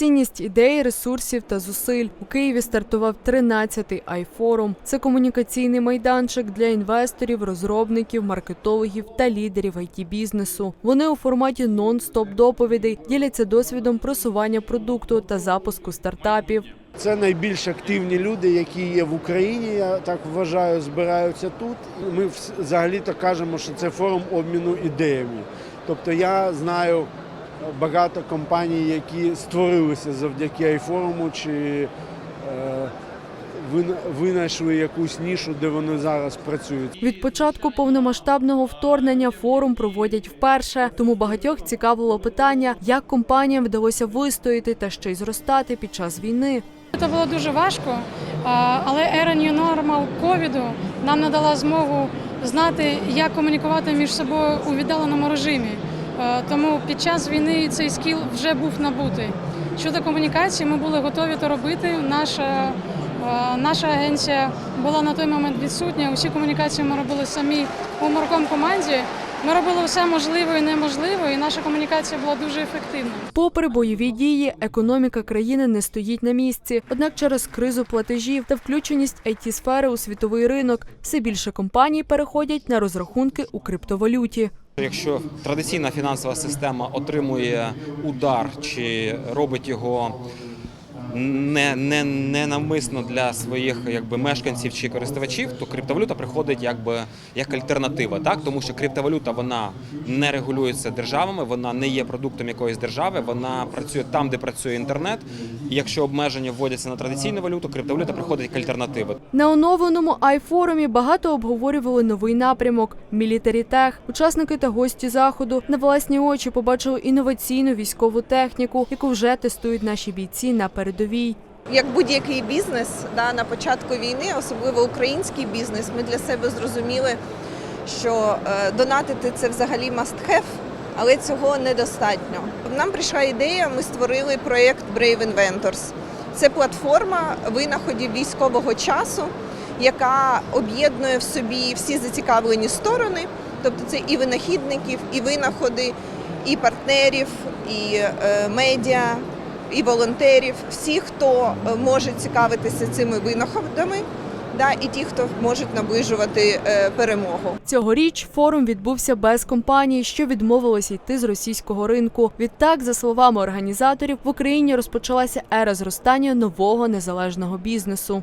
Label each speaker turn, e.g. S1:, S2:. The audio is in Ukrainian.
S1: цінність ідей, ресурсів та зусиль. У Києві стартував 13-й айфорум. Це комунікаційний майданчик для інвесторів, розробників, маркетологів та лідерів it бізнесу. Вони у форматі нон-стоп доповідей діляться досвідом просування продукту та запуску стартапів.
S2: Це найбільш активні люди, які є в Україні. Я так вважаю, збираються тут. Ми взагалі-то кажемо, що це форум обміну ідеями. Тобто я знаю багато компаній, які створилися завдяки айфоруму, чи е, винайшли якусь нішу, де вони зараз працюють.
S1: Від початку повномасштабного вторгнення форум проводять вперше, тому багатьох цікавило питання, як компаніям вдалося вистояти та ще й зростати під час війни.
S3: Це було дуже важко, але ера New Normal ковіду нам надала змогу знати, як комунікувати між собою у віддаленому режимі. Е, Тому під час війни цей скіл вже був набутий. Щодо комунікації, ми були готові то робити. Наша, е, наша агенція була на той момент відсутня. Усі комунікації ми робили самі у Марком команді. Ми робили все можливе і неможливе, і наша комунікація була дуже ефективною.
S1: Попри бойові дії, економіка країни не стоїть на місці. Однак через кризу платежів та включеність it сфери у світовий ринок все більше компаній переходять на розрахунки у криптовалюті.
S4: Якщо традиційна фінансова система отримує удар чи робить його не, не, не навмисно для своїх якби, мешканців чи користувачів, то криптовалюта приходить якби, як альтернатива, так? тому що криптовалюта вона не регулюється державами, вона не є продуктом якоїсь держави, вона працює там, де працює інтернет. І якщо обмеження вводяться на традиційну валюту, криптовалюта приходить як альтернатива.
S1: На оновленому айфорумі багато обговорювали новий напрямок мілітарітех. Учасники та гості заходу на власні очі побачили інноваційну військову техніку, яку вже тестують наші бійці на передовій.
S5: Як будь-який бізнес да, на початку війни, особливо український бізнес, ми для себе зрозуміли, що е, донатити це взагалі must have, але цього недостатньо. Нам прийшла ідея, ми створили проєкт Brave Inventors. Це платформа винаходів військового часу, яка об'єднує в собі всі зацікавлені сторони, тобто це і винахідників, і винаходи, і партнерів, і е, медіа, і волонтерів, всі, хто е, може цікавитися цими винаходами, да, і ті, хто можуть наближувати е, перемогу.
S1: Цьогоріч форум відбувся без компаній, що відмовилися йти з російського ринку. Відтак, за словами організаторів, в Україні розпочалася ера зростання нового незалежного бізнесу.